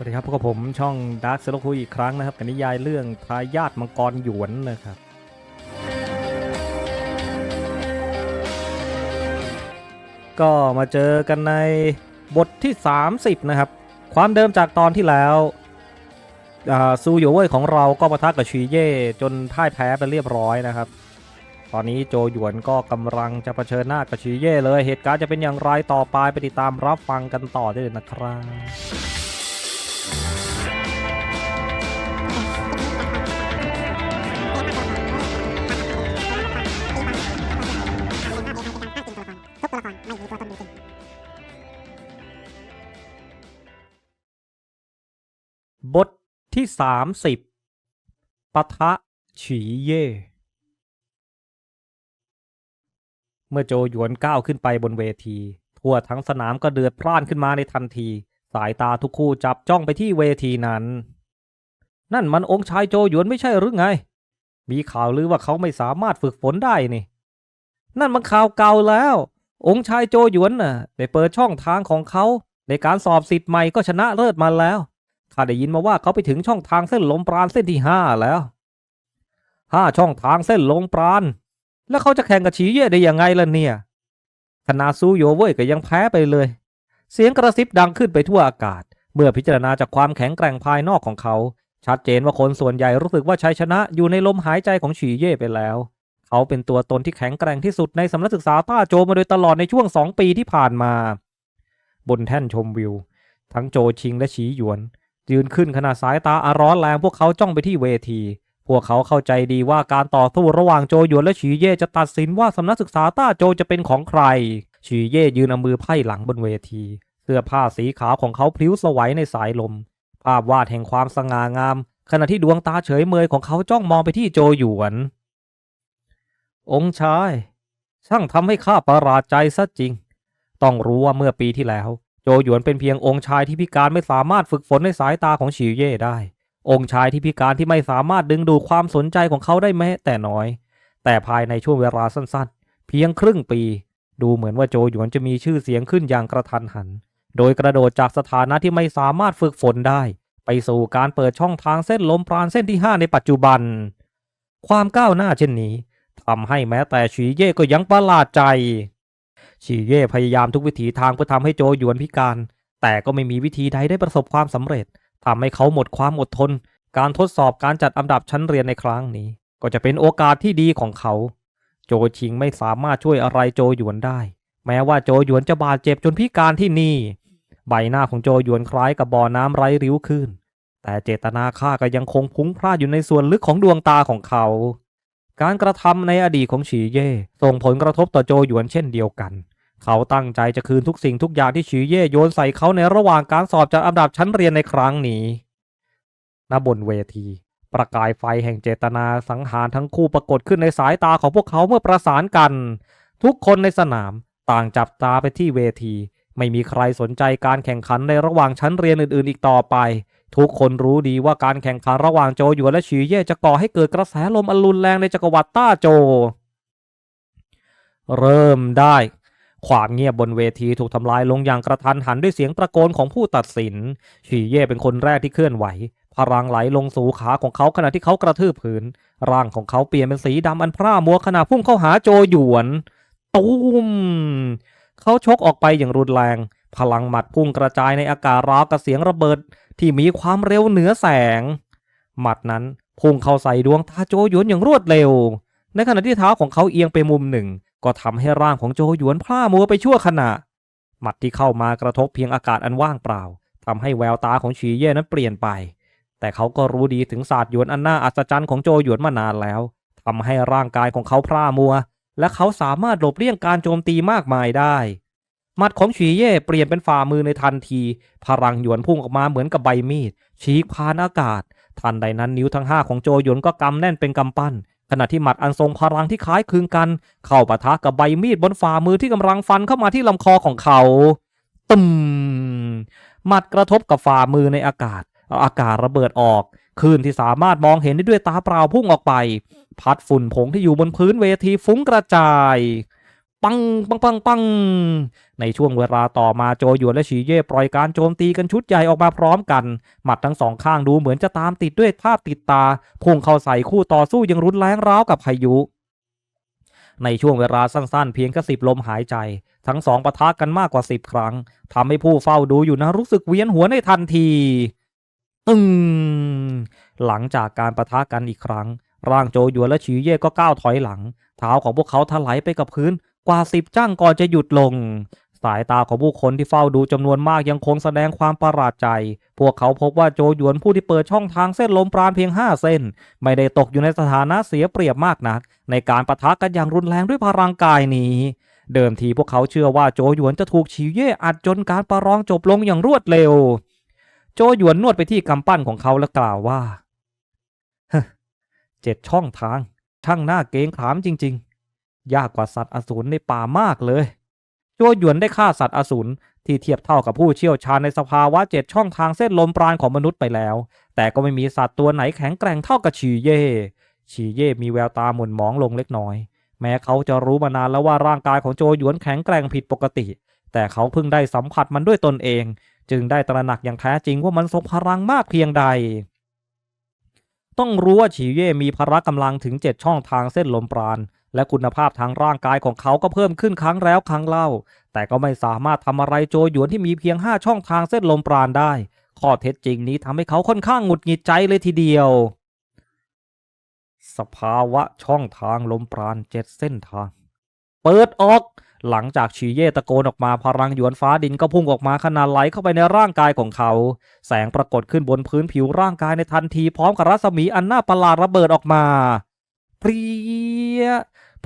สวัสดีครับพบกับผมช่องดาร์คเซโลคุยอีกครั้งนะครับกับนิยายเรื่องทายาทมังกรหยวนนะครับ ก็มาเจอกันในบทที่ 30 นะครับ ความเดิมจากตอนที่แล้วซูโยเว่ยของเราก็ปะทะกับชีเย่จนพ่ายแพ้ไปเรียบร้อยนะครับ ตอนนี้โจหยวนก็กำลังจะเผชิญหน้ากับชีเย่เลย เหตุการณ์จะเป็นอย่างไรต่อไปไปติดตามรับฟังกันต่อได้เลยนะครับ ที่ 30ปะทะฉีเย่ เมื่อโจหยวนก้าวขึ้นไปบนเวที ทั่วทั้งสนามก็เดือดพล่านขึ้นมาในทันที สายตาทุกคู่จับจ้องไปที่เวทีนั้น นั่นมันองค์ชายโจหยวนไม่ใช่หรือไง มีข่าวลือว่าเขาไม่สามารถฝึกฝนได้นี่ นั่นมันข่าวเก่าแล้ว องค์ชายโจหยวนน่ะได้เปิดช่องทางของเขาในการสอบสิทธิ์ใหม่ก็ชนะเลิศมาแล้ว ข้าได้ยินมาว่าเขาไปถึงช่องทางเส้นลมปราณเส้นที่ห้าแล้วห้าช่องทางเส้นลมปราณแล้วเขาจะแข่งกับฉีเย่ได้ยังไงล่ะเนี่ยขนาดซูโยเว่ยก็ยังแพ้ไปเลย เสียงกระซิบดังขึ้นไปทั่วอากาศ เมื่อพิจารณาจากความแข็งแกร่งภายนอกของเขา ชัดเจนว่าคนส่วนใหญ่รู้สึกว่าชัยชนะอยู่ในลมหายใจของฉีเย่ไปแล้ว เขาเป็นตัวตนที่แข็งแกร่งที่สุดในสำนักศึกษาต้าโจมาโดยตลอดในช่วงสองปีที่ผ่านมา บนแท่นชมวิว ทั้งโจชิงและฉีหยวน ยืนขึ้นขณะสายตาอาร้อนแรงพวกเขาจ้องไปที่เวที พวกเขาเข้าใจดีว่าการต่อสู้ระหว่างโจหยวนและฉีเย่จะตัดสินว่าสำนักศึกษาต้าโจจะเป็นของใคร ฉีเย่ยืนเอามือไพ่หลังบนเวที เสื้อผ้าสีขาวของเขาพลิ้วสวัยในสายลม ภาพวาดแห่งความสง่างาม ขณะที่ดวงตาเฉยเมยของเขาจ้องมองไปที่โจหยวน องค์ชาย ช่างทำให้ข้าประหลาดใจซะจริง ต้องรู้ว่าเมื่อปีที่แล้ว จหยวนเป็นเพียงองค์ชายที่พิการไม่สามารถฝึกฝนในสายตาของฉีเย่ได้ องค์ชายที่พิการที่ไม่สามารถดึงดูดความสนใจของเขาได้แม้แต่น้อย แต่ภายในช่วงเวลาสั้นๆ เพียงครึ่งปี ดูเหมือนว่าโจหยวนจะมีชื่อเสียงขึ้นอย่างกระทันหัน โดยกระโดดจากสถานะที่ไม่สามารถฝึกฝนได้ ไปสู่การเปิดช่องทางเส้นลมปราณเส้นที่ 5 ในปัจจุบัน ความก้าวหน้าเช่นนี้ทำให้แม้แต่ฉีเย่ก็ยังประหลาดใจ ฉีเย่พยายามทุกวิถีทางเพื่อทำให้โจหยวนพิการ แต่ก็ไม่มีวิธีใดได้ประสบความสำเร็จทำให้เขาหมดความอดทน การทดสอบการจัดอันดับชั้นเรียนในครั้งนี้ ก็จะเป็นโอกาสที่ดีของเขา โจชิงไม่สามารถช่วยอะไรโจหยวนได้ แม้ว่าโจหยวนจะบาดเจ็บจนพิการที่นี่ ใบหน้าของโจหยวนคล้ายกับบ่อน้ำไร้ริ้วขึ้น แต่เจตนาฆ่าก็ยังคงพุ่งพลาดอยู่ในส่วนลึกของดวงตาของเขา การกระทำในอดีตของฉีเย่ส่งผลกระทบต่อโจหยวนเช่นเดียวกัน เขาตั้งใจจะคืนทุกสิ่งทุกอย่างที่ฉีเย่โยนใส่เขาในระหว่างการสอบจัดอันดับชั้นเรียนในครั้งนี้ณบนเวที ประกายไฟแห่งเจตนาสังหารทั้งคู่ปรากฏขึ้นในสายตาของพวกเขาเมื่อประสานกัน ทุกคนในสนามต่างจับตาไปที่เวที ไม่มีใครสนใจการแข่งขันในระหว่างชั้นเรียนอื่นๆ อีกต่อไป ทุกคนรู้ดีว่าการแข่งขันระหว่างโจหยวนและฉีเย่จะก่อให้เกิดกระแสลมอันรุนแรงในจักรวรรดิต้าโจ เริ่มได้ ความเงียบบนเวทีถูกทำลายลงอย่างกระทันหันด้วยเสียงตะโกนของผู้ตัดสิน ฉีเย่เป็นคนแรกที่เคลื่อนไหว พลังไหลลงสู่ขาของเขาขณะที่เขากระทืบพื้น ร่างของเขาเปลี่ยนเป็นสีดำอันพร่ามัวขณะพุ่งเข้าหาโจหยวนตูมเขาชกออกไปอย่างรุนแรง พลังหมัดพุ่งกระจายในอากาศราวกับเสียงระเบิดที่มีความเร็วเหนือแสง หมัดนั้นพุ่งเข้าใส่ดวงตาโจหยวนอย่างรวดเร็ว ในขณะที่เท้าของเขาเอียงไปมุมหนึ่ง ก็ทำให้ร่างของโจหยวนพร่ามัวไปชั่วขณะ หมัดที่เข้ามากระทบเพียงอากาศอันว่างเปล่าทำให้แววตาของฉีเย่นั้นเปลี่ยนไป แต่เขาก็รู้ดีถึงศาสตร์หยวนอันน่าอัศจรรย์ของโจหยวนมานานแล้วทำให้ร่างกายของเขาพร่ามัว และเขาสามารถหลบเลี่ยงการโจมตีมากมายได้ มัดของฉีเย่เปลี่ยนเป็นฝ่ามือในทันที พลังหยวนพุ่งออกมาเหมือนกับใบมีด ฉีกผ่านอากาศ ทันใดนั้นนิ้วทั้งห้าของโจหยวนก็กำแน่นเป็นกำปั้น ขณะที่หมัดอันทรงพลังที่คล้ายคลึงกัน เข้าปะทะกับใบมีดบนฝ่ามือที่กำลังฟันเข้ามาที่ลำคอของเขาตึมหมัดกระทบกับฝ่ามือในอากาศอากาศระเบิดออกคลื่นที่สามารถมองเห็นได้ด้วยตาเปล่าพุ่งออกไป พัดฝุ่นผงที่อยู่บนพื้นเวทีฟุ้งกระจาย ปังปังปังปังในช่วงเวลาต่อมาโจหยวนและฉีเย่ปล่อยการโจมตีกันชุดใหญ่ออกมาพร้อมกัน หมัดทั้งสองข้างดูเหมือนจะตามติดด้วยภาพติดตาพุ่งเข้าใส่คู่ต่อสู้ยังรุนแรงร้าวกับพายุในช่วงเวลาสั้นๆ เพียงแค่สิบลมหายใจ ทั้งสองปะทะกันมากกว่าสิบครั้งทำให้ผู้เฝ้าดูอยู่นะรู้สึกเวียนหัวในทันทีตึงหลังจากการปะทะกันอีกครั้ง ร่างโจหยวนและฉีเย่ก็ก้าวถอยหลัง เท้าของพวกเขาถลายไปกับพื้น กว่าสิบจ้างก่อนจะหยุดลง สายตาของผู้คนที่เฝ้าดูจำนวนมากยังคงแสดงความประหลาดใจ พวกเขาพบว่าโจหยวนผู้ที่เปิดช่องทางเส้นลมปราณเพียงห้าเส้น ไม่ได้ตกอยู่ในสถานะเสียเปรียบมากนัก ในการปะทะกันอย่างรุนแรงด้วยพลังกายนี้ เดิมทีพวกเขาเชื่อว่าโจหยวนจะถูกฉีเย่อัดจนการประลองจบลงอย่างรวดเร็ว โจหยวนนวดไปที่กำปั้นของเขาและกล่าวว่าเจ็ดช่องทางช่างหน้าเกงขามจริง ๆ ยากกว่าสัตว์อสูรในป่ามากเลยโจหยวนได้ฆ่าสัตว์อสูรที่เทียบเท่ากับผู้เชี่ยวชาญในสภาวะเจ็ดช่องทางเส้นลมปราณของมนุษย์ไปแล้ว แต่ก็ไม่มีสัตว์ตัวไหนแข็งแกร่งเท่ากับฉีเย่ฉีเย่มีแววตาหม่นหมองลงเล็กน้อย แม้เขาจะรู้มานานแล้วว่าร่างกายของโจหยวนแข็งแกร่งผิดปกติ แต่เขาเพิ่งได้สัมผัสมันด้วยตนเอง จึงได้ตระหนักอย่างแท้จริงว่ามันทรงพลังมากเพียงใด ต้องรู้ว่าฉีเย่มีพละกำลังถึงเจ็ดช่องทางเส้นลมปราณ และคุณภาพทางร่างกายของเขาก็เพิ่มขึ้นครั้งแล้วครั้งเล่า แต่ก็ไม่สามารถทำอะไรโจหยวนที่มีเพียงห้าช่องทางเส้นลมปราณได้ ข้อเท็จจริงนี้ทำให้เขาค่อนข้างหงุดหงิดใจเลยทีเดียว สภาวะช่องทางลมปราณเจ็ดเส้นทาง เปิดออก หลังจากชีเย่ตะโกนออกมาพลังหยวนฟ้าดินก็พุ่งออกมาขนาดไหลเข้าไปในร่างกายของเขา แสงปรากฏขึ้นบนพื้นผิวร่างกายในทันทีพร้อมกับรัศมีอันน่าประหลาดระเบิดออกมาเปรี้ย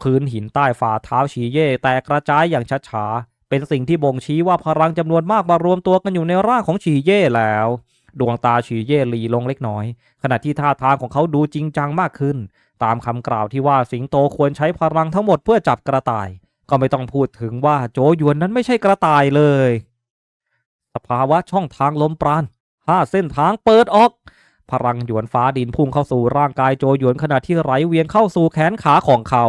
พื้นหินใต้ฝ่าเท้าชีเย่แตกกระจายอย่างช้าๆ เป็นสิ่งที่บ่งชี้ว่าพลังจำนวนมากมารวมตัวกันอยู่ในร่างของชีเย่แล้ว ดวงตาชีเย่หลีลงเล็กน้อย ขณะที่ท่าทางของเขาดูจริงจังมากขึ้น ตามคำกล่าวที่ว่าสิงโตควรใช้พลังทั้งหมดเพื่อจับกระต่าย ก็ไม่ต้องพูดถึงว่าโจยวนนั้นไม่ใช่กระต่ายเลย สภาวะช่องทางลมปราณห้าเส้นทางเปิดออกพลังหยวนฟ้าดินพุ่งเข้าสู่ร่างกายโจหยวนขณะที่ไหลเวียนเข้าสู่แขนขาของเขา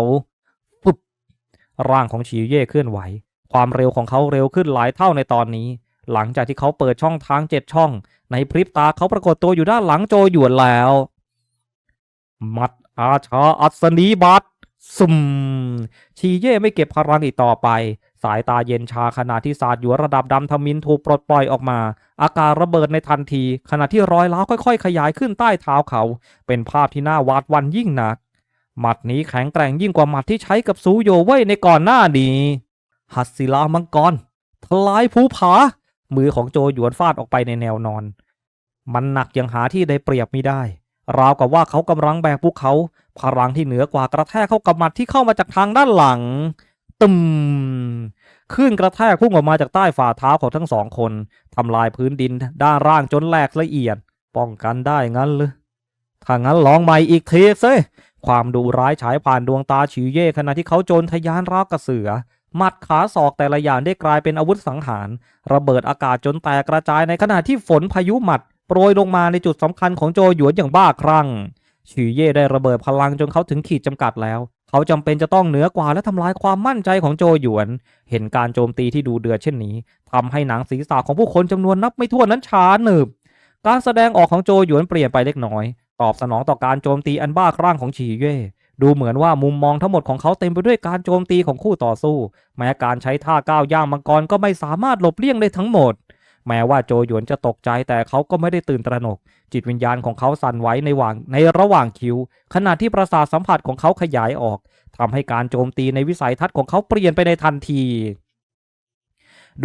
ร่างของฉีเย่เคลื่อนไหว ความเร็วของเขาเร็วขึ้นหลายเท่าในตอนนี้ หลังจากที่เขาเปิดช่องทางเจ็ดช่อง ในพริบตาเขาปรากฏตัวอยู่ด้านหลังโจหยวนแล้ว มัดอาชาอัศนีบัตซุมชีเย่ไม่เก็บพลังอีกต่อไป สายตาเย็นชาขณะที่ศาสตร์อยู่ระดับดำทมินถูกปลดปล่อยออกมา อาการระเบิดในทันที ขณะที่รอยร้าวค่อย ๆ ขยายขึ้นใต้เท้าเขา เป็นภาพที่น่าหวาดวันยิ่งนัก หมัดนี้แข็งแกร่งยิ่งกว่าหมัดที่ใช้กับซูโยเว่ยในก่อนหน้านี้หัตศิลามังกรทลายภูผา มือของโจหยวนฟาดออกไปในแนวนอน มันหนักยังหาที่ได้เปรียบไม่ได้ ราวกับว่าเขากำลังแบกภูเขา พลังที่เหนือกว่ากระแทกเข้ากับหมัดที่เข้ามาจากทางด้านหลัง ตึมคลื่นกระแทกพุ่งออกมาจากใต้ฝ่าเท้าของทั้งสองคนทำลายพื้นดินด้านล่างจนแหลกละเอียด ป้องกันได้งั้นเลยถ้างั้นลองใหม่อีกทีซิ ความดูร้ายฉายผ่านดวงตาฉีเย่ขณะที่เขาโจรทะยานราวกระเสือหมัดขาศอกแต่ละอย่างได้กลายเป็นอาวุธสังหาร ระเบิดอากาศจนแตกกระจายในขณะที่ฝนพายุหมัด โปรยลงมาในจุดสำคัญของโจหยวนอย่างบ้าคลั่งฉีเย่ได้ระเบิดพลังจนเขาถึงขีดจำกัดแล้ว เขาจำเป็นจะต้องเหนือกว่าและทำลายความมั่นใจของโจหยวน เห็นการโจมตีที่ดูเดือดเช่นนี้ทำให้หนังศีรษะของผู้คนจำนวนนับไม่ถ้วนนั้นช้าหนึบการแสดงออกของโจหยวนเปลี่ยนไปเล็กน้อย ตอบสนองต่อการโจมตีอันบ้าคลั่งของฉีเย่ดูเหมือนว่ามุมมองทั้งหมดของเขาเต็มไปด้วยการโจมตีของคู่ต่อสู้ แม้การใช้ท่าก้าวย่างมังกรก็ไม่สามารถหลบเลี่ยงได้ทั้งหมด แม้ว่าโจหยวนจะตกใจแต่เขาก็ไม่ได้ตื่นตระหนก จิตวิญญาณของเขาสั่นไหวในหว่างในระหว่างคิ้วขณะที่ประสาทสัมผัสของเขาขยายออกทำให้การโจมตีในวิสัยทัศน์ของเขาเปลี่ยนไปในทันที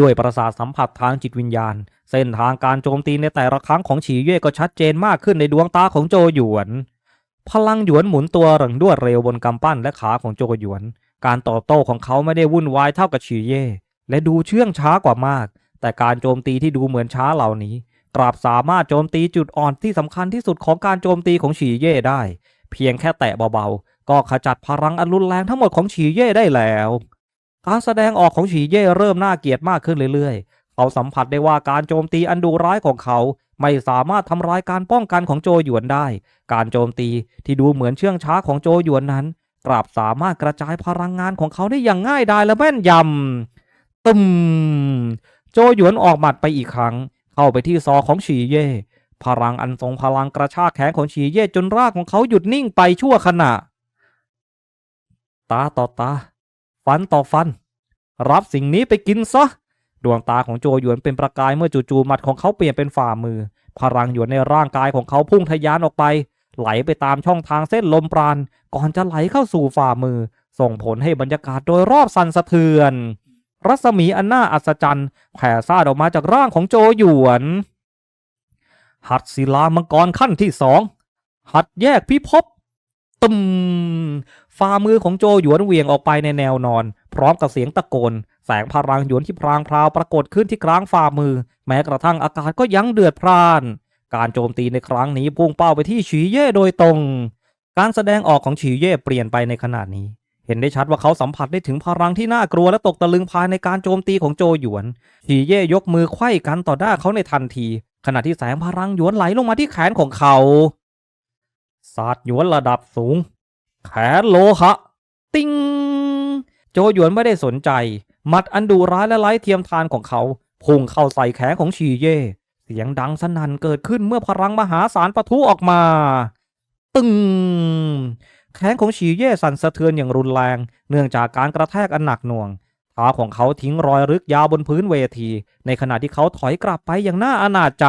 ด้วยประสาทสัมผัสทางจิตวิญญาณ เส้นทางการโจมตีในแต่ละครั้งของฉีเย่ก็ชัดเจนมากขึ้นในดวงตาของโจหยวน พลังหยวนหมุนตัวหลังด้วยเร็วบนกำปั้นและขาของโจหยวน การต่อโต้ของเขาไม่ได้วุ่นวายเท่ากับฉีเย่และดูเชื่องช้ากว่ามาก แต่การโจมตีที่ดูเหมือนช้าเหล่านี้กลับสามารถโจมตีจุดอ่อนที่สำคัญที่สุดของการโจมตีของฉีเย่ได้ เพียงแค่แตะเบาๆ ก็ขจัดพลังอันรุนแรงทั้งหมดของฉีเย่ได้แล้ว การแสดงออกของฉีเย่เริ่มน่าเกลียดมากขึ้นเรื่อยๆ เขาสัมผัสได้ว่าการโจมตีอันดุร้ายของเขา ไม่สามารถทำร้ายการป้องกันของโจหยวนได้ การโจมตีที่ดูเหมือนเชื่องช้าของโจหยวนนั้น กลับสามารถกระจายพลังงานของเขาได้อย่างง่ายดายและแม่นยำตึมโจหยวนออกหมัดไปอีกครั้ง เข้าไปที่ซอของฉีเย่พลังอันทรงพลังกระชากแขนของฉีเย่จนรากของเขาหยุดนิ่งไปชั่วขณะ ตาต่อตา ฟันต่อฟัน รับสิ่งนี้ไปกินซะ ดวงตาของโจหยวนเป็นประกายเมื่อจู่ๆหมัดของเขาเปลี่ยนเป็นฝ่ามือ พลังหยวนในร่างกายของเขาพุ่งทะยานออกไป ไหลไปตามช่องทางเส้นลมปราณ ก่อนจะไหลเข้าสู่ฝ่ามือ ส่งผลให้บรรยากาศโดยรอบสั่นสะเทือน รัศมีอันน่าอัศจรรย์แผ่ซ่าออกมาจากร่างของโจหยวน หัดศิลามังกรขั้นที่สองหัดแยกพิภพ ตึมฝ่ามือของโจหยวนเหวี่ยงออกไปในแนวนอน พร้อมกับเสียงตะโกน แสงพลังหยวนที่พรางพราวปรากฏขึ้นที่กลางฝ่ามือ แม้กระทั่งอากาศก็ยังเดือดพร่าน การโจมตีในครั้งนี้พุ่งเป้าไปที่ฉีเย่โดยตรง การแสดงออกของฉีเย่เปลี่ยนไปในขณะนี้ เห็นได้ชัดว่าเขาสัมผัสได้ถึงพลังที่น่ากลัวและตกตะลึงภายในการโจมตีของโจหยวน ฉีเย่ยกมือไขว้กันต่อหน้าเขาในทันที ขณะที่แสงพลังหยวนไหลลงมาที่แขนของเขา ศาสตร์หยวนระดับสูง แขนโลหะติงโจหยวนไม่ได้สนใจมัดอันดุร้ายและไร้เทียมทานของเขาพุ่งเข้าใส่แขนของชีเย่เสียงดังสนั่นเกิดขึ้นเมื่อพลังมหาศาลปะทุออกมา ตึงแขนของชีเย่สั่นสะเทือนอย่างรุนแรง เนื่องจากการกระแทกอันหนักหน่วงเท้าของเขาทิ้งรอยลึกยาวบนพื้นเวที ในขณะที่เขาถอยกลับไปอย่างน่าอนาจใจ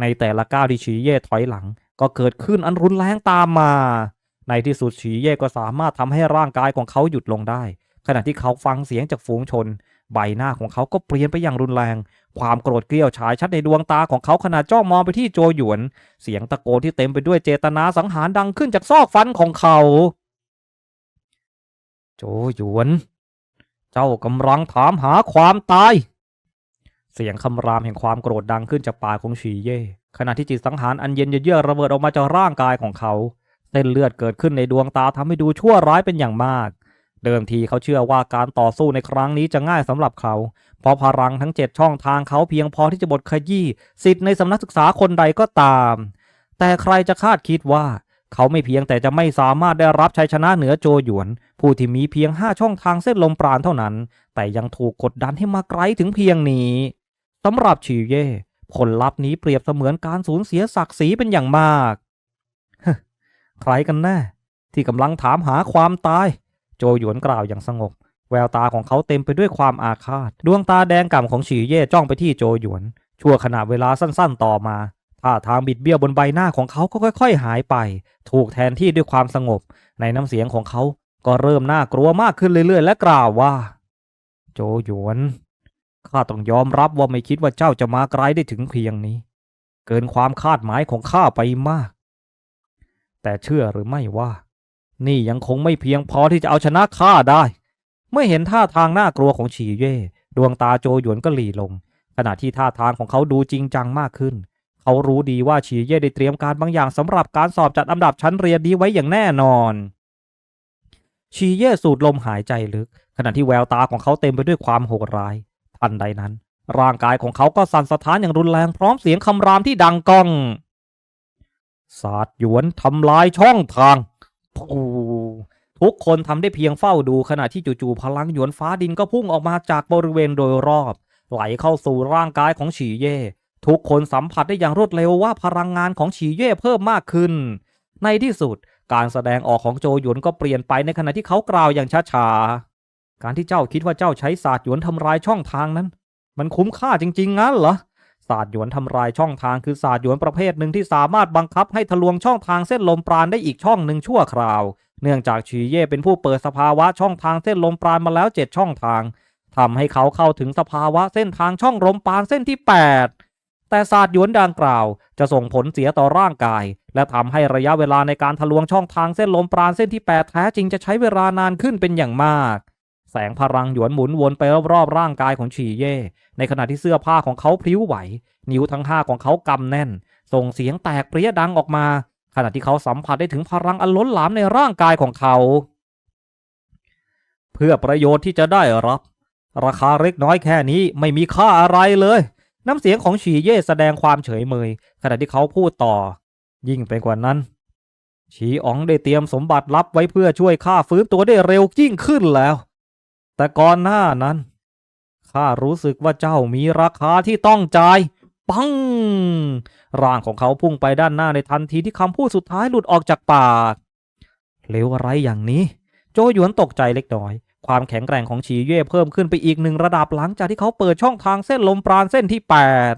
ในแต่ละก้าวที่ชีเย่ถอยหลัง ก็เกิดขึ้นอันรุนแรงตามมา ในที่สุดฉีเย่ก็สามารถทำให้ร่างกายของเขาหยุดลงได้ ขณะที่เขาฟังเสียงจากฝูงชน ใบหน้าของเขาก็เปลี่ยนไปอย่างรุนแรง ความโกรธเกรี้ยวฉายชัดในดวงตาของเขาขณะจ้องมองไปที่โจหยวน เสียงตะโกนที่เต็มไปด้วยเจตนาสังหารดังขึ้นจากซอกฟันของเขา โจหยวน เจ้ากำลังถามหาความตาย เสียงคำรามแห่งความโกรธดังขึ้นจากปากของฉีเย่ ขณะที่จิตสังหารอันเย็นเยือกระเบิดออกมาจากร่างกายของเขา เส้นเลือดเกิดขึ้นในดวงตาทำให้ดูชั่วร้ายเป็นอย่างมาก เดิมทีเขาเชื่อว่าการต่อสู้ในครั้งนี้จะง่ายสำหรับเขา เพราะพลังทั้งเจ็ดช่องทางเขาเพียงพอที่จะบดขยี้สิทธิ์ในสำนักศึกษาคนใดก็ตาม แต่ใครจะคาดคิดว่าเขาไม่เพียงแต่จะไม่สามารถได้รับชัยชนะเหนือโจหยวน ผู้ที่มีเพียงห้าช่องทางเส้นลมปราณเท่านั้น แต่ยังถูกกดดันให้มาไกลถึงเพียงนี้สำหรับชิวเย่ ผลลัพธ์นี้เปรียบเสมือนการสูญเสียศักดิ์ศรีเป็นอย่างมาก ใครกันแน่ ที่กำลังถามหาความตาย โจหยวนกล่าวอย่างสงบ แววตาของเขาเต็มไปด้วยความอาฆาต ดวงตาแดงก่ำของฉีเย่จ้องไปที่โจหยวน ชั่วขณะเวลาสั้นๆต่อมาท่าทางบิดเบี้ยวบนใบหน้าของเขาก็ค่อย ๆ หายไป ถูกแทนที่ด้วยความสงบ ในน้ำเสียงของเขาก็เริ่มน่ากลัวมากขึ้นเรื่อยๆ และกล่าวว่า โจหยวน ข้าต้องยอมรับว่าไม่คิดว่าเจ้าจะมาไกลได้ถึงเพียงนี้ เกินความคาดหมายของข้าไปมาก แต่เชื่อหรือไม่ว่า นี่ยังคงไม่เพียงพอที่จะเอาชนะข้าได้ เมื่อเห็นท่าทางน่ากลัวของฉีเย่ดวงตาโจหยวนก็หลีลง ขณะที่ท่าทางของเขาดูจริงจังมากขึ้น เขารู้ดีว่าฉีเย่ได้เตรียมการบางอย่างสำหรับการสอบจัดอันดับชั้นเรียนนี้ไว้อย่างแน่นอนฉีเย่สูดลมหายใจลึก ขณะที่แววตาของเขาเต็มไปด้วยความโหดร้าย ทันใดนั้น ร่างกายของเขาก็สั่นสะท้านอย่างรุนแรงพร้อมเสียงคำรามที่ดังก้อง ศาสตร์หยวนทำลายช่องทางปูทุกคนทำได้เพียงเฝ้าดูขณะที่จู่ๆพลังหยวนฟ้าดินก็พุ่งออกมาจากบริเวณโดยรอบ ไหลเข้าสู่ร่างกายของฉีเย่ทุกคนสัมผัสได้อย่างรวดเร็วว่าพลังงานของฉีเย่เพิ่มมากขึ้น ในที่สุดการแสดงออกของโจหยวนก็เปลี่ยนไปในขณะที่เขากล่าวอย่างช้าๆ การที่เจ้าคิดว่าเจ้าใช้ศาสตร์หยวนทำลายช่องทางนั้น มันคุ้มค่าจริง ๆ งั้นเหรอศาสตร์หยวนทำลายช่องทางคือศาสตร์หยวนประเภทหนึ่งที่สามารถบังคับให้ทะลวงช่องทางเส้นลมปราณได้อีกช่องหนึ่งชั่วคราว เนื่องจากชีเย่เป็นผู้เปิดสภาวะช่องทางเส้นลมปราณมาแล้วเจ็ดช่องทางทำให้เขาเข้าถึงสภาวะเส้นทางช่องลมปราณเส้นที่ 8 แต่ศาสตร์หยวนดังกล่าว จะส่งผลเสียต่อร่างกาย และทำให้ระยะเวลาในการทะลวงช่องทางเส้นลมปราณเส้นที่ 8 แท้จริงจะใช้เวลานานขึ้นเป็นอย่างมาก แสงพลังหยวนหมุนวนไปรอบๆร่างกายของฉีเย่ ในขณะที่เสื้อผ้าของเขาพลิ้วไหว นิ้วทั้งห้าของเขากำแน่น ส่งเสียงแตกเปรี้ยดังออกมา ขณะที่เขาสัมผัสได้ถึงพลังอันล้นหลามในร่างกายของเขา เพื่อประโยชน์ที่จะได้รับ ราคาเล็กน้อยแค่นี้ไม่มีค่าอะไรเลย น้ำเสียงของฉีเย่แสดงความเฉยเมย ขณะที่เขาพูดต่อ ยิ่งไปกว่านั้นฉีอ๋องได้เตรียมสมบัติลับไว้เพื่อช่วยข้าฟื้นตัวได้เร็วยิ่งขึ้นแล้ว แต่ก่อนหน้านั้น ข้ารู้สึกว่าเจ้ามีราคาที่ต้องจ่าย ปัง ร่างของเขาพุ่งไปด้านหน้าในทันทีที่คำพูดสุดท้ายหลุดออกจากปากเลวอะไรอย่างนี้ โจหยวนตกใจเล็กน้อย ความแข็งแกร่งของฉีเย่เพิ่มขึ้นไปอีกหนึ่งระดับหลังจากที่เขาเปิดช่องทางเส้นลมปราณเส้นที่แปด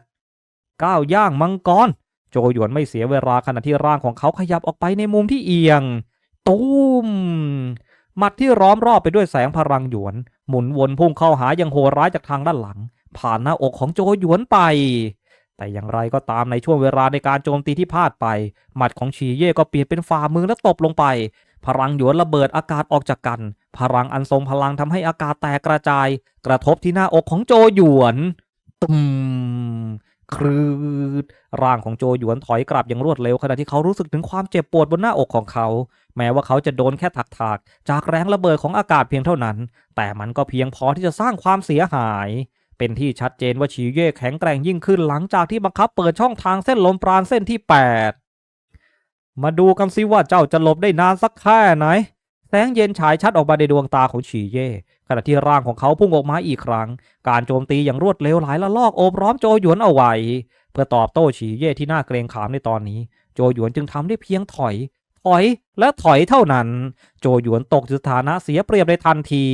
ก้าวย่างมังกรโจหยวนไม่เสียเวลาขณะที่ร่างของเขาขยับออกไปในมุมที่เอียง ตูม หมัดที่ล้อมรอบไปด้วยแสงพลังหยวน หมุนวนพุ่งเข้าหาย่างโหดร้ายจากทางด้านหลัง ผ่านหน้าอกของโจหยวนไป แต่อย่างไรก็ตามในช่วงเวลาในการโจมตีที่พลาดไป หมัดของชีเย่ก็เปลี่ยนเป็นฝ่ามือและตบลงไป พลังหยวนระเบิดอากาศออกจากกัน พลังอันทรงพลังทำให้อากาศแตกกระจาย กระทบที่หน้าอกของโจหยวนตุมครืดร่างของโจหยวนถอยกลับอย่างรวดเร็วขณะที่เขารู้สึกถึงความเจ็บปวดบนหน้าอกของเขา แม้ว่าเขาจะโดนแค่ถักๆ จากแรงระเบิดของอากาศเพียงเท่านั้น แต่มันก็เพียงพอที่จะสร้างความเสียหาย เป็นที่ชัดเจนว่าฉีเย่แข็งแกร่งยิ่งขึ้นหลังจากที่บังคับเปิดช่องทางเส้นลมปราณเส้นที่ 8 มาดูกันสิว่าเจ้าจะหลบได้นานสักแค่ไหน แสงเย็นฉายชัดออกมาในดวงตาของฉีเย่ขณะที่ร่างของเขาพุ่งออกมาอีกครั้ง การโจมตีอย่างรวดเร็วหลายละลอกโอบร้อมโจหยวนเอาไว้ เพื่อตอบโต้ฉีเย่ที่น่าเกรงขามในตอนนี้ โจหยวนจึงทำได้เพียงถอย อยและถอยเท่านั้น โจหยวนตกสถานะเสียเปรียบในทันที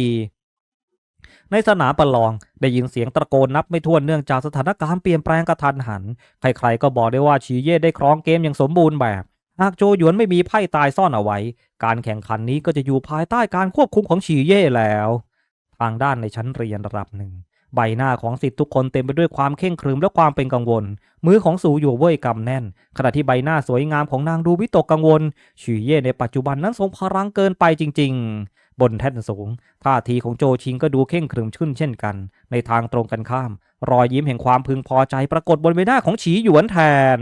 ในสนามประลองได้ยินเสียงตะโกนนับไม่ถ้วนเนื่องจากสถานการณ์เปลี่ยนแปลงกระทันหัน ใครๆก็บอกได้ว่าฉีเย่ได้ครองเกมอย่างสมบูรณ์แบบหากโจหยวนไม่มีไพ่ตายซ่อนเอาไว้ การแข่งขันนี้ก็จะอยู่ภายใต้การควบคุมของฉีเย่แล้ว ทางด้านในชั้นเรียนระดับหนึ่ง ใบหน้าของสิทธิ์ทุกคนเต็มไปด้วยความเข่งครึมและความเป็นกังวล มือของสูอยู่เว่ยกำแน่น ขณะที่ใบหน้าสวยงามของนางดูวิตกกังวลฉีเย่ในปัจจุบันนั้นทรงพลังเกินไปจริง ๆ บนแท่นสูง ท่าทีของโจชิงก็ดูเข่งครึมขึ้นเช่นกัน ในทางตรงกันข้าม รอยยิ้มแห่งความพึงพอใจปรากฏบนใบหน้าของฉีหยวนแทน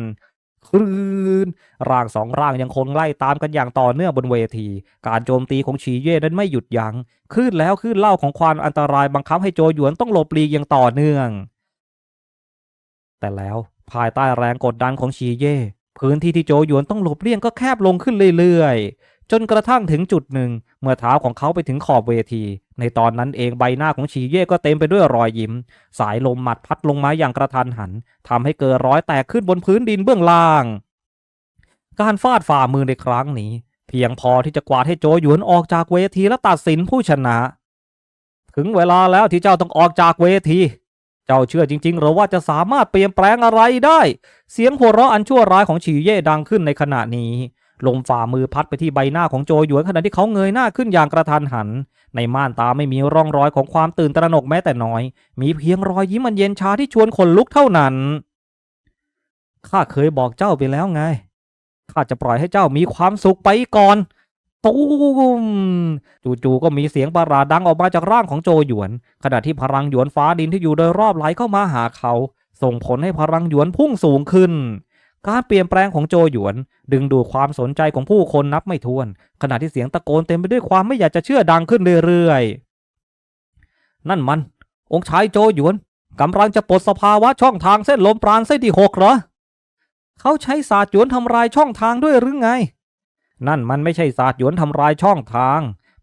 คลื่นร่างสองร่างยังคงไล่ตามกันอย่างต่อเนื่องบนเวที การโจมตีของฉีเย่นั้นไม่หยุดยัง้งคลื่นแล้วคลื่นเล่าของความอันตรายบังคับให้โจหยวนต้องหลบหลีกอย่างต่อเนื่อง แต่แล้วภายใต้แรงกดดันของฉีเย่พื้นที่ที่โจหยวนต้องหลบเลี่ยงก็แคบลงขึ้นเรื่อยๆ จนกระทั่งถึงจุดหนึ่ง เมื่อเท้าของเขาไปถึงขอบเวที ในตอนนั้นเองใบหน้าของฉีเย่ก็เต็มไปด้วยรอยยิ้ม สายลมหมัดพัดลงมาอย่างกระทันหันทำให้เกิดร้อยแตกขึ้นบนพื้นดินเบื้องล่าง การฟาดฝ่ามือในครั้งนี้ เพียงพอที่จะกวาดให้โจหยวนออกจากเวทีและตัดสินผู้ชนะ ถึงเวลาแล้วที่เจ้าต้องออกจากเวที เจ้าเชื่อจริงๆหรือว่าจะสามารถเปลี่ยนแปลงอะไรได้ เสียงหัวเราะอันชั่วร้ายของฉีเย่ดังขึ้นในขณะนี้ ลมฝ่ามือพัดไปที่ใบหน้าของโจหยวนขณะที่เขาเงยหน้าขึ้นอย่างกระทันหัน ในม่านตาไม่มีร่องรอยของความตื่นตระหนกแม้แต่น้อย มีเพียงรอยยิ้มอันเย็นชาที่ชวนขนลุกเท่านั้นข้าเคยบอกเจ้าไปแล้วไงข้าจะปล่อยให้เจ้ามีความสุขไปก่อนตูมจู่ๆก็มีเสียงประหลาดดังออกมาจากร่างของโจหยวน ขณะที่พลังหยวนฟ้าดินที่อยู่โดยรอบไหลเข้ามาหาเขา ส่งผลให้พลังหยวนพุ่งสูงขึ้น การเปลี่ยนแปลงของโจหยวน ดึงดูดความสนใจของผู้คนนับไม่ถ้วน ขณะที่เสียงตะโกนเต็มไปด้วยความไม่อยากจะเชื่อดังขึ้นเรื่อยๆ นั่นมัน องค์ชายโจหยวนกำลังจะปลดสภาวะช่องทางเส้นลมปราณเส้นที่หกเหรอ เขาใช้ศาสตร์หยวนทำลายช่องทางด้วยหรือไง นั่นมันไม่ใช่ศาสตร์หยวนทำลายช่องทาง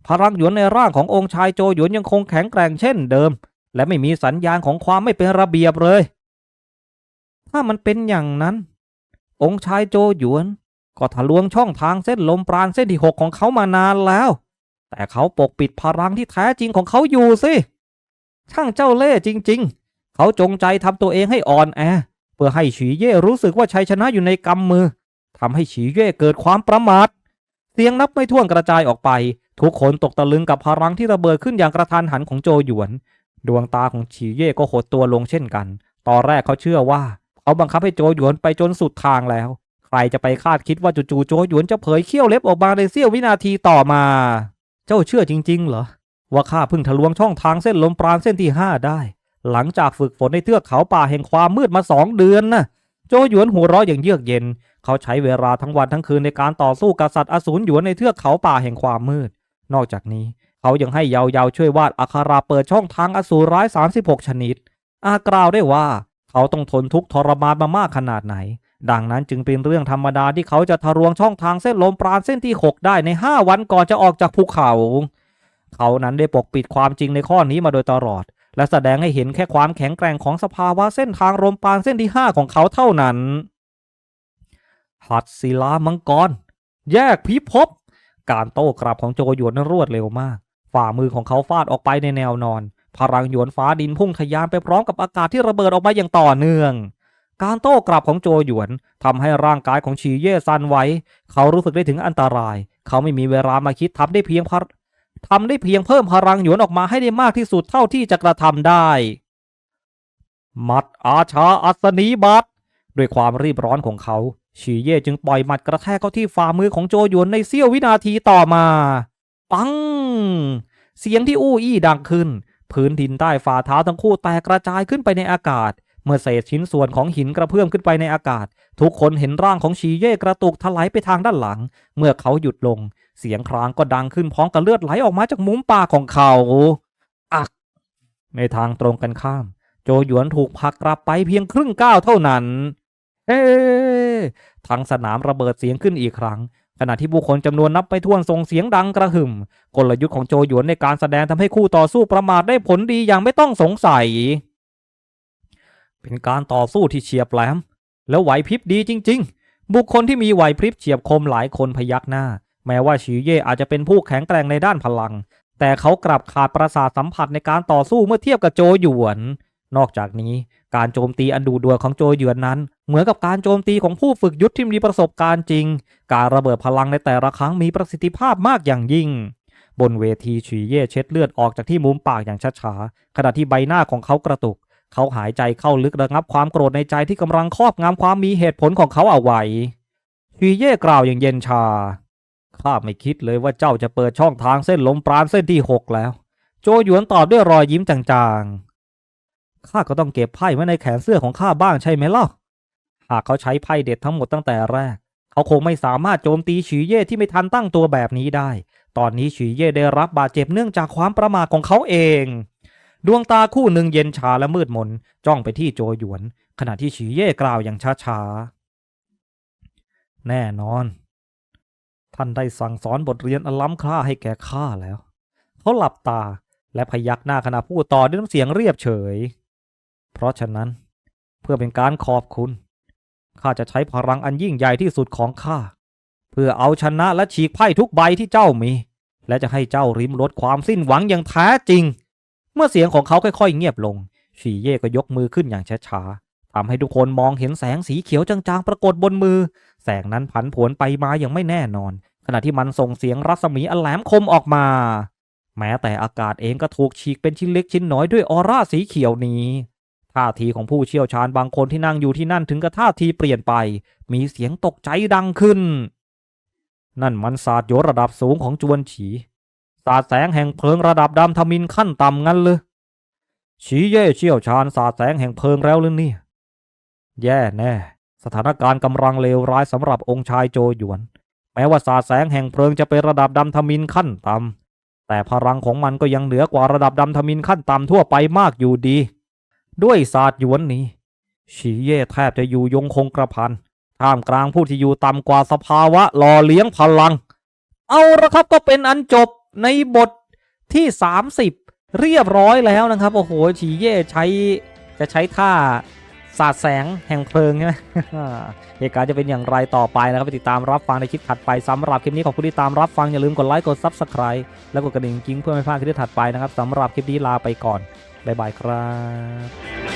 พลังหยวนในร่างขององค์ชายโจหยวนยังคงแข็งแกร่งเช่นเดิม และไม่มีสัญญาณของความไม่เป็นระเบียบเลย ถ้ามันเป็นอย่างนั้น องค์ชายโจหยวน ก็ทะลวงช่องทางเส้นลมปราณเส้นที่หกของเขามานานแล้ว แต่เขาปกปิดพลังที่แท้จริงของเขาอยู่สิช่างเจ้าเล่ห์จริง ๆ เขาจงใจทำตัวเองให้อ่อนแอ เพื่อให้ฉีเย่รู้สึกว่าชัยชนะอยู่ในกำมือทำให้ฉีเย่เกิดความประมาทเสียงนับไม่ถ้วนกระจายออกไป ทุกคนตกตะลึงกับพลังที่ระเบิดขึ้นอย่างกระทันหันของโจหยวน ดวงตาของฉีเย่ก็หดตัวลงเช่นกัน ตอนแรกเขาเชื่อว่า เขาบังคับให้โจหยวนไปจนสุดทางแล้ว ใครจะไปคาดคิดว่าจู่ๆโจหยวนจะเผยเขี้ยวเล็บออกมาในเสี้ยววินาทีต่อมา เจ้าเชื่อจริง ๆ เหรอ ว่าข้าเพิ่งทะลวงช่องทางเส้นลมปราณเส้นที่ห้าได้ หลังจากฝึกฝนในเทือกเขาป่าแห่งความมืดมาสองเดือนนะโจหยวนหัวเราะอย่างเยือกเย็น เขาใช้เวลาทั้งวันทั้งคืนในการต่อสู้กับสัตว์อสูรหยวนในเทือกเขาป่าแห่งความมืด นอกจากนี้เขายังให้เยาเยาช่วยวาดอัคราเปิดช่องทางอสูรร้าย 36 ชนิด อากล่าวได้ว่า เขาต้องทนทุกข์ทรมานมามากขนาดไหน ดังนั้นจึงเป็นเรื่องธรรมดาที่เขาจะทะลวงช่องทางเส้นลมปราณเส้นที่ 6 ได้ใน 5 วันก่อนจะออกจากภูเขา เขานั้นได้ปกปิดความจริงในข้อนี้มาโดยตลอด และแสดงให้เห็นแค่ความแข็งแกร่งของสภาวะเส้นทางลมปราณเส้นที่ 5 ของเขาเท่านั้น หัดศิลามังกร แยกพิภพการโต้กลับของโจหยวนนั้นรวดเร็วมาก ฝ่ามือของเขาฟาดออกไปในแนวนอน พลังหยวนฟ้าดินพุ่งทะยานไปพร้อมกับอากาศที่ระเบิดออกมาอย่างต่อเนื่อง การโต้กลับของโจหยวนทำให้ร่างกายของฉีเย่ซันไว้ เขารู้สึกได้ถึงอันตราย เขาไม่มีเวลามาคิดทำได้เพียงพะทำได้เพียงเพิ่มพลังหยวนออกมาให้ได้มากที่สุดเท่าที่จะกระทำได้มัดอาชาอัศนีบัตด้วยความรีบร้อนของเขาฉีเย่จึงปล่อยหมัดกระแทกเข้าที่ฝ่ามือของโจหยวนในเสี้ยววินาทีต่อมา ปัง เสียงที่อู้อี้ดังขึ้น พื้นดินใต้ฝ่าเท้าทั้งคู่แตกกระจายขึ้นไปในอากาศ เมื่อเศษชิ้นส่วนของหินกระเพื่อมขึ้นไปในอากาศ ทุกคนเห็นร่างของฉีเย่กระตุกถลายไปทางด้านหลัง เมื่อเขาหยุดลง เสียงครางก็ดังขึ้นพร้อมกับเลือดไหลออกมาจากมุมปากของเขาอัก ในทางตรงกันข้าม โจหยวนถูกผักกลับไปเพียงครึ่งก้าวเท่านั้นเอ๊ทั้งสนามระเบิดเสียงขึ้นอีกครั้ง ขณะที่ผู้คนจำนวนนับไปทั่วนส่งเสียงดังกระหึ่ม กลยุทธ์ของโจหยวนในการแสดงทำให้คู่ต่อสู้ประมาทได้ผลดีอย่างไม่ต้องสงสัย เป็นการต่อสู้ที่เฉียบแหลม แล้วไหวพริบดีจริง ๆ บุคคลที่มีไหวพริบเฉียบคมหลายคนพยักหน้า แม้ว่าฉีเย่อาจจะเป็นผู้แข็งแกร่งในด้านพลัง แต่เขากลับขาดประสาทสัมผัสในการต่อสู้เมื่อเทียบกับโจหยวน นอกจากนี้การโจมตีอันดูดวของโจหยวนนั้น เหมือนกับการโจมตีของผู้ฝึกยุทธที่มีประสบการณ์จริง การระเบิดพลังในแต่ละครั้งมีประสิทธิภาพมากอย่างยิ่ง บนเวทีฉีเย่เช็ดเลือดออกจากที่มุมปากอย่างช้าๆขณะที่ใบหน้าของเขากระตุก เขาหายใจเข้าลึกระงับความโกรธในใจที่กำลังครอบงำความมีเหตุผลของเขาเอาไว้ฉีเย่กล่าวอย่างเย็นชาข้าไม่คิดเลยว่าเจ้าจะเปิดช่องทางเส้นลมปราณเส้นที่หกแล้ว โจหยวนตอบด้วยรอยยิ้มจางๆ ข้าก็ต้องเก็บไพ่ไว้ในแขนเสื้อของข้าบ้างใช่ไหมล่ะ หากเขาใช้ไพ่เด็ดทั้งหมดตั้งแต่แรก เขาคงไม่สามารถโจมตีฉีเย่ที่ไม่ทันตั้งตัวแบบนี้ได้ ตอนนี้ฉีเย่ได้รับบาดเจ็บเนื่องจากความประมาทของเขาเอง ดวงตาคู่หนึ่งเย็นชาและมืดมนจ้องไปที่โจหยวน ขณะที่ฉีเย่กล่าวอย่างช้าๆ แน่นอน ท่านได้สั่งสอนบทเรียนอันล้ำค่าให้แก่ข้าแล้ว เขาหลับตาและพยักหน้าขณะพูดต่อด้วยน้ำเสียงเรียบเฉย เพราะฉะนั้น เพื่อเป็นการขอบคุณ ข้าจะใช้พลังอันยิ่งใหญ่ที่สุดของข้า เพื่อเอาชนะและฉีกไพ่ทุกใบที่เจ้ามี และจะให้เจ้าริมรถความสิ้นหวังอย่างแท้จริง เมื่อเสียงของเขาค่อยๆ เงียบลงฉีเย่ก็ยกมือขึ้นอย่างช้าๆทำให้ทุกคนมองเห็นแสงสีเขียวจางๆ ปรากฏบนมือ แสงนั้นผันผวนไปมาอย่างไม่แน่นอน ขณะที่มันส่งเสียงรัศมีอันแหลมคมออกมา แม้แต่อากาศเองก็ถูกฉีกเป็นชิ้นเล็กชิ้นน้อยด้วยออร่าสีเขียวนี้ ท่าทีของผู้เชี่ยวชาญบางคนที่นั่งอยู่ที่นั่นถึงกับท่าทีเปลี่ยนไป มีเสียงตกใจดังขึ้น นั่นมันศาสตร์โยระดับสูงของจวนฉีศาสตร์แสงแห่งเพลิงระดับดำทมินขั้นต่ำงั้นเลยฉีเย่เชี่ยวชาญศาสตร์แสงแห่งเพลิงแล้วหรือนี่ แย่แน่ สถานการณ์กำลังเลวร้ายสำหรับองค์ชายโจหยวน แม้ว่าศาสตร์แสงแห่งเพลิงจะเป็นระดับดำทมินขั้นต่ำแต่พลังของมันก็ยังเหนือกว่าระดับดำทมินขั้นต่ำทั่วไปมากอยู่ดี ด้วยศาสตร์หยวนนี้ ฉีเย่แทบจะอยู่ยงคงกระพันท่ามกลางผู้ที่อยู่ต่ำกว่าสภาวะหล่อเลี้ยงพลัง เอาละครับก็เป็นอันจบในบทที่ 30 เรียบร้อยแล้วนะครับ โอ้โห ฉีเย่ใช้จะใช้ท่าสาดแสงแห่งเพลิงใช่ไหมเหตุการณ์จะเป็นอย่างไรต่อไปนะครับ ไปติดตามรับฟังในคลิปถัดไปสำหรับคลิปนี้ขอบคุณที่ตามรับฟัง อย่าลืมกดไลค์ กด Subscribe แล้วกดกระดิ่งกิ้งเพื่อไม่พลาดคลิปถัดไปนะครับสำหรับคลิปนี้ลาไปก่อน บ๊ายบายครับ